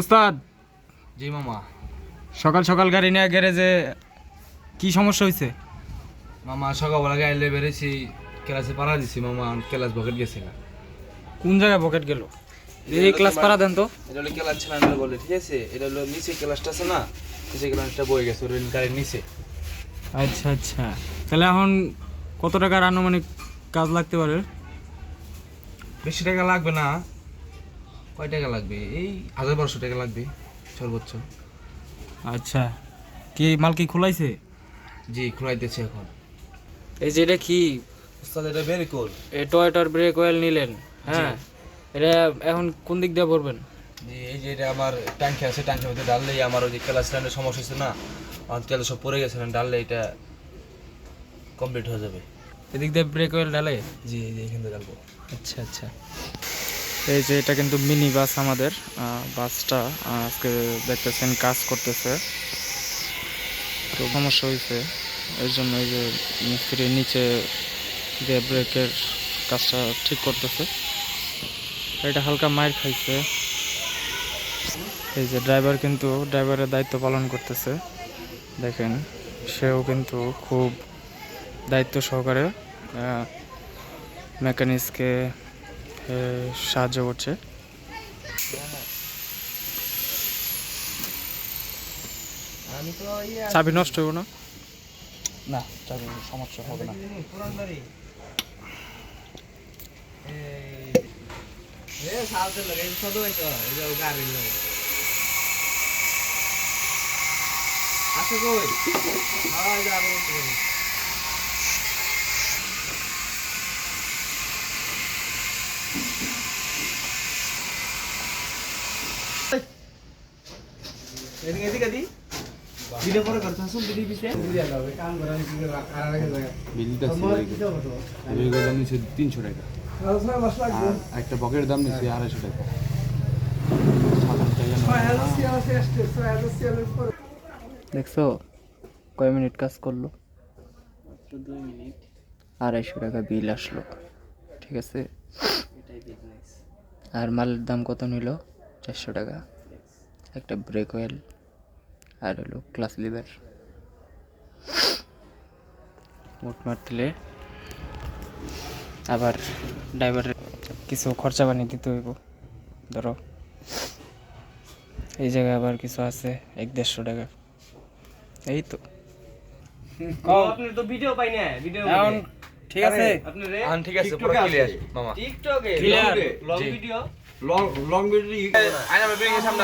উস্তাদ। জি মামা। সকাল সকাল গাড়ি নিয়ে গ্যারেজে কি সমস্যা হয়েছে মামা সকালবেলা গাইলে বেড়েছি ক্লাসে পাড়া দিছি মামা ক্লাস বকেট গেছে না। কোন জায়গায় পকেট গেল? এই ক্লাস পাড়া দেন তো। এটা হলো ক্লাস ছেলানো বলে ঠিক আছে? এটা হলো নিচে ক্লাসটা আছে না? নিচে ক্লাসটা বয়ে গেছে ওর গাড়ির নিচে। আচ্ছা আচ্ছা। তাহলে এখন কত টাকার আনুমানিক কাজ লাগতে পারে? বেশি টাকা লাগবে না। কয় টাকা লাগবে? এই হাজার বারোশো টাকা লাগবে সর্বোচ্চ। আচ্ছা। কি মাল কি খোলাইছে? জি খোলাইতেছে এখন। এই যে এটা কি? উস্তাদ এটা বের কর এ টয়টার ব্রেক অয়েল নিলেন হ্যাঁ? এটা এখন কোন দিক দিয়ে পড়বেন জি এই যে এটা আমার ট্যাঙ্কি আছে ট্যাঙ্কির মধ্যে ডাললেই আমার ওই যে ক্লাস স্ট্যান্ডের সমস্যা হচ্ছে না? আমার তেল সব পড়ে গেছে না ডাললে এটা কমপ্লিট হয়ে যাবে। এদিক দিয়ে ব্রেক অয়েল ঢালে? জি এই যে এখান থেকে ডালবো আচ্ছা আচ্ছা। এই যে এটা কিন্তু মিনি বাস আমাদের বাসটা আজকে দেখতেছেন কাজ করতেছে। তো সমস্যা হয়েছে এর জন্য এই যে মিস্ত্রি নিচে দিয়ে ব্রেকের কাজটা ঠিক করতেছে। এটা হালকা মায়ের খাইছে। এই যে ড্রাইভার কিন্তু, ড্রাইভারের দায়িত্ব পালন করতেছে। দেখেন, সেও কিন্তু খুব দায়িত্ব সহকারে মেকানিক্সকে সাহায্য করছে। আমি তো চাবি নষ্ট হইব না? না চাবি সমস্যা হবে না। তিনশো টাকা। আর একটা বকের দাম নিচ্ছে আড়াইশো টাকা। দেখছ কয় মিনিট কাজ করল? আড়াইশো টাকা বিল আসলো। ঠিক আছে? আর মালের দাম কত নিল? চারশো টাকা। একটা ব্রেক অয়েল আর হলো ক্লাস লিভার মোট মারতেলে আবার ড্রাইভারের কিছু খরচা বানিয়ে দিতে হইব ধরো এই জায়গায় আবার কিছু আছে এক দেড়শো টাকা এই তো আপনি তো ভিডিও পাই না ভিডিও ঠিক আছে আপনি রে ঠিক আছে পুরো ক্লিয়ার মামা টিকটকে long video long long video আইনা বেরিয়ে সামনে